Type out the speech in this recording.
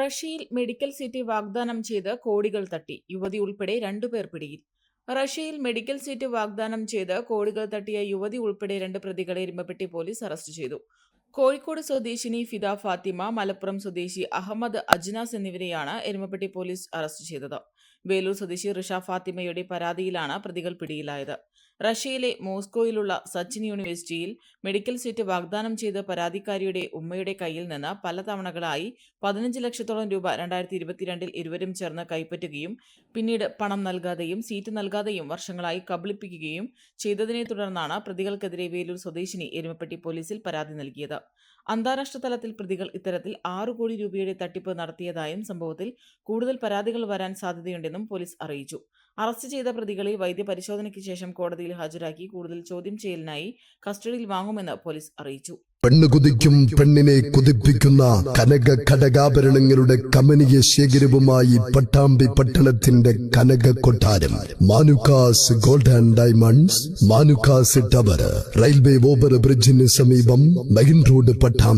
റഷ്യയിൽ medical seat വാഗ്ദാനം ചെയ്ത് കോടികൾ തട്ടി. യുവതി ഉൾപ്പെടെ രണ്ടുപേർ പിടിയിൽ. റഷ്യയിൽ മെഡിക്കൽ സീറ്റ് വാഗ്ദാനം ചെയ്ത് കോടികൾ തട്ടിയ യുവതി ഉൾപ്പെടെ രണ്ട് പ്രതികളെ ഇരുമ്പപ്പെട്ടി പോലീസ് അറസ്റ്റ് ചെയ്തു. കോഴിക്കോട് സ്വദേശിനി ഫിദ ഫാത്തിമ മലപ്പുറം സ്വദേശി അഹമ്മദ് അജ്നാസ് എന്നിവരെയാണ് എരുമപ്പെട്ടി പോലീസ് അറസ്റ്റ് ചെയ്തത്. വേലൂർ സ്വദേശി റിഷ ഫാത്തിമയുടെ പരാതിയിലാണ് പ്രതികൾ പിടിയിലായത്. റഷ്യയിലെ മോസ്കോയിലുള്ള സച്ചിൻ യൂണിവേഴ്സിറ്റിയിൽ മെഡിക്കൽ സീറ്റ് വാഗ്ദാനം ചെയ്ത പരാതിക്കാരിയുടെ ഉമ്മയുടെ കയ്യിൽ നിന്ന് പല തവണകളായി പതിനഞ്ച് ലക്ഷത്തോളം രൂപ രണ്ടായിരത്തി ഇരുപത്തിരണ്ടിൽ ഇരുവരും ചേർന്ന് കൈപ്പറ്റുകയും പിന്നീട് പണം നൽകാതെയും സീറ്റ് നൽകാതെയും വർഷങ്ങളായി കബളിപ്പിക്കുകയും ചെയ്തതിനെ തുടർന്നാണ് പ്രതികൾക്കെതിരെ വേലൂർ സ്വദേശിനി എരുമപ്പെട്ടി പോലീസിൽ പരാതി നൽകിയത്. അന്താരാഷ്ട്ര തലത്തിൽ പ്രതികൾ ഇത്തരത്തിൽ ആറു കോടി രൂപയുടെ തട്ടിപ്പ് നടത്തിയതായും സംഭവത്തിൽ കൂടുതൽ പരാതികൾ വരാൻ സാധ്യതയുണ്ടെന്നും പോലീസ് അറിയിച്ചു. അറസ്റ്റ് ചെയ്ത പ്രതികളെ വൈദ്യപരിശോധനയ്ക്ക് ശേഷം കോടതിയിൽ ഹാജരാക്കി കൂടുതൽ ചോദ്യം ചെയ്യലിനായി കസ്റ്റഡിയിൽ വാങ്ങുമെന്ന് പോലീസ് അറിയിച്ചു. പെണ്ണ് കുതിക്കും പെണ്ണിനെ കുതിപ്പിക്കുന്ന കനക ഘടകാഭരണങ്ങളുടെ കമനീയ ശേഖരവുമായി പട്ടാമ്പി പട്ടണത്തിന്റെ കനക കൊട്ടാരം. Manukkas gold and diamonds Manukkas tower railway over ബ്രിഡ്ജിന് സമീപം മെയിൻ റോഡ് പട്ടാമ്പി.